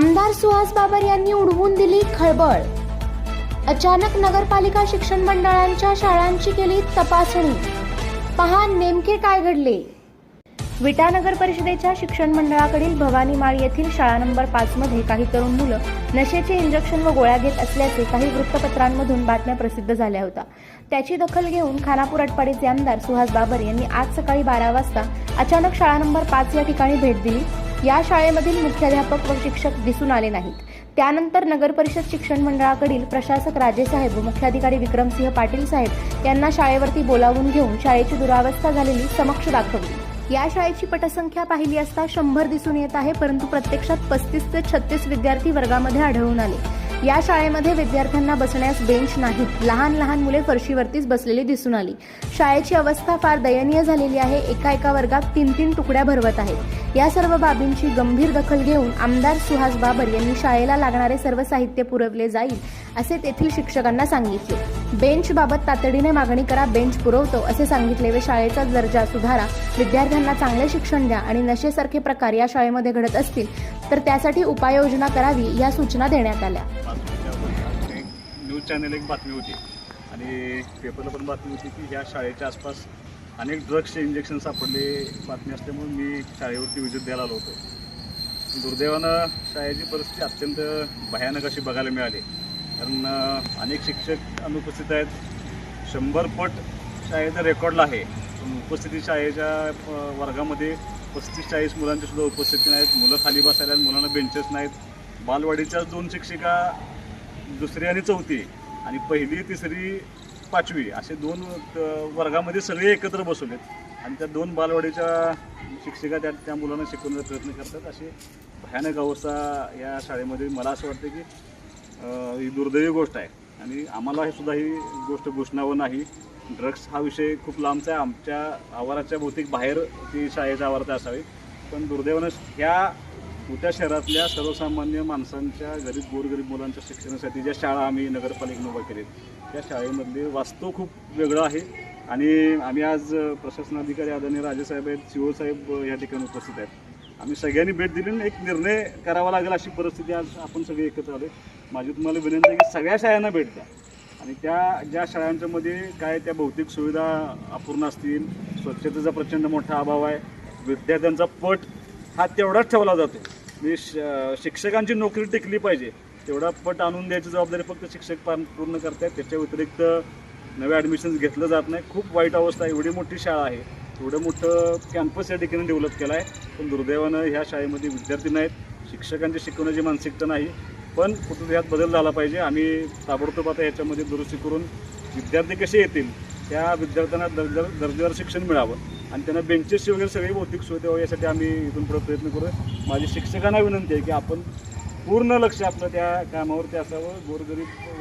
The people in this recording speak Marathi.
आमदार सुहास बाबर यांनी उडवून दिली खळबळ. अचानक नगरपालिका शिक्षण मंडळांच्या शाळांची केली तपासणी. पहा नेमके काय घडले. विटा नगर परिषदेच्या शिक्षण मंडळाकडील भवानी माळ येथील शाळा नंबर पाच मध्ये काही तरुण मुलं नशेचे इंजेक्शन व गोळ्या घेत असल्याचे काही वृत्तपत्रांमधून बातम्या प्रसिद्ध झाल्या होत्या. त्याची दखल घेऊन खानापूर आटपाडीचे आमदार सुहास बाबर यांनी आज सकाळी बारा वाजता अचानक शाळा नंबर पाच या ठिकाणी भेट दिली. या शाळेमधील मुख्याध्यापक व शिक्षक दिसून आले नाहीत. त्यानंतर नगर परिषद शिक्षण मंडळाकडील प्रशासक राजेसाहेब व मुख्याधिकारी विक्रमसिंह पाटील साहेब यांना शाळेवरती बोलावून घेऊन शाळेची दुरावस्था झालेली समक्ष दाखवली. या शाळेची पटसंख्या पाहिली असता शंभर दिसून येत आहे परंतु प्रत्यक्षात पस्तीस ते छत्तीस विद्यार्थी वर्गामध्ये आढळून आले. या शाळेमध्ये विद्यार्थ्यांना बसण्यास बेंच नाहीत. लहान लहान मुले फरशीवरतीच बसलेली दिसून आली. शाळेची अवस्था फार दयनीय झालेली आहे. एका एका वर्गात तीन तीन तुकड्या भरवत आहेत. या सर्व बाबींची गंभीर दखल घेऊन आमदार सुहास बाबर यांनी शाळेला लागणारे सर्व साहित्य पुरवले जाईल असे तेथील शिक्षकांना सांगितले. बेंच बाबत तातडीने मागणी करा बेंच पुरवतो असे सांगितले व शाळेचा दर्जा सुधारा. विद्यार्थ्यांना चांगले शिक्षण द्या आणि नशेसारखे प्रकार या शाळेमध्ये घडत असतील तर त्यासाठी उपाययोजना करावी या सूचना देण्यात आल्या. एक न्यूज चॅनल एक बातमी होती. आणि पेपरला पण बातमी होती की ह्या शाळेच्या आसपास अनेक ड्रग्सचे इंजेक्शन सापडले बातमी असल्यामुळे मी शाळेवरती विजिट द्यायला आलो होतो. दुर्दैवानं शाळेची परिस्थिती अत्यंत भयानक अशी बघायला मिळाली. कारण अनेक शिक्षक अनुपस्थित आहेत. शंभर पट शाळेचा रेकॉर्डला आहे. उपस्थिती शाळेच्या वर्गामध्ये पस्तीस चाळीस मुलांची सुद्धा उपस्थिती नाहीत. मुलं खाली बसायला मुलांना बेंचेस नाहीत. बालवाडीच्याच दोन शिक्षिका दुसरी आणि चौथी आणि पहिली तिसरी पाचवी असे दोन वर्गामध्ये सगळे एकत्र बसवलेत आणि त्या दोन बालवाडीच्या शिक्षिका त्या त्या मुलांना शिकवण्याचा प्रयत्न करतात. अशी भयानक अवस्था या शाळेमध्ये मला असं वाटतं की ही दुर्दैवी गोष्ट आहे. आणि आम्हाला हे सुद्धा ही गोष्ट घुसणावं नाही. ड्रग्स हा विषय खूप लांबचा आहे. आमच्या आवाराच्या बहुतेक बाहेर ती शाळेच्या आवारात असावी. पण दुर्दैवानं ह्या मोठ्या शहरातल्या सर्वसामान्य माणसांच्या गरीब गोरगरीब मुलांच्या शिक्षणासाठी ज्या शाळा आम्ही नगरपालिकेनं उभ्या केली त्या शाळेमधले वास्तव खूप वेगळं आहे. आणि आम्ही आज प्रशासनाधिकारी आदरणीय राजेसाहेब आहेत सी साहेब या ठिकाणी उपस्थित आहेत. आम्ही सगळ्यांनी भेट दिली आणि एक निर्णय करावा लागेल अशी परिस्थिती आज आपण सगळे एकत्र आले माझी तुम्हाला विनंती आहे की सगळ्या शाळांना भेट द्या. आणि त्या ज्या शाळांच्यामध्ये काय त्या भौतिक सुविधा अपूर्ण असतील स्वच्छतेचा प्रचंड मोठा अभाव आहे विद्यार्थ्यांचा पट हा तेवढाच ठेवला जातो. म्हणजे श- शिक्षकांची नोकरी टिकली पाहिजे तेवढा पट आणून द्यायची जबाबदारी फक्त शिक्षक पार पूर्ण करतायत. त्याच्या व्यतिरिक्त नवे ॲडमिशन्स घेतलं जात नाही. खूप वाईट अवस्था आहे. एवढी मोठी शाळा आहे. एवढं मोठं कॅम्पस या ठिकाणी डेव्हलप केलं आहे पण दुर्दैवानं ह्या शाळेमध्ये विद्यार्थी नाहीत. शिक्षकांची शिकवण्याची मानसिकता नाही. पण कुठं यात बदल झाला पाहिजे आम्ही ताबडतोब आता याच्यामध्ये दुरुस्ती करून विद्यार्थी कसे येतील त्या विद्यार्थ्यांना दर्जा दर्जेदार शिक्षण मिळावं आणि त्यांना बेंचेसची वगैरे सगळी भौतिक सुविधा यासाठी आम्ही इथून पुढे प्रयत्न करू. माझी शिक्षकांना विनंती आहे की आपण पूर्ण लक्ष आपलं त्या कामावरती असावं. गोरगरीब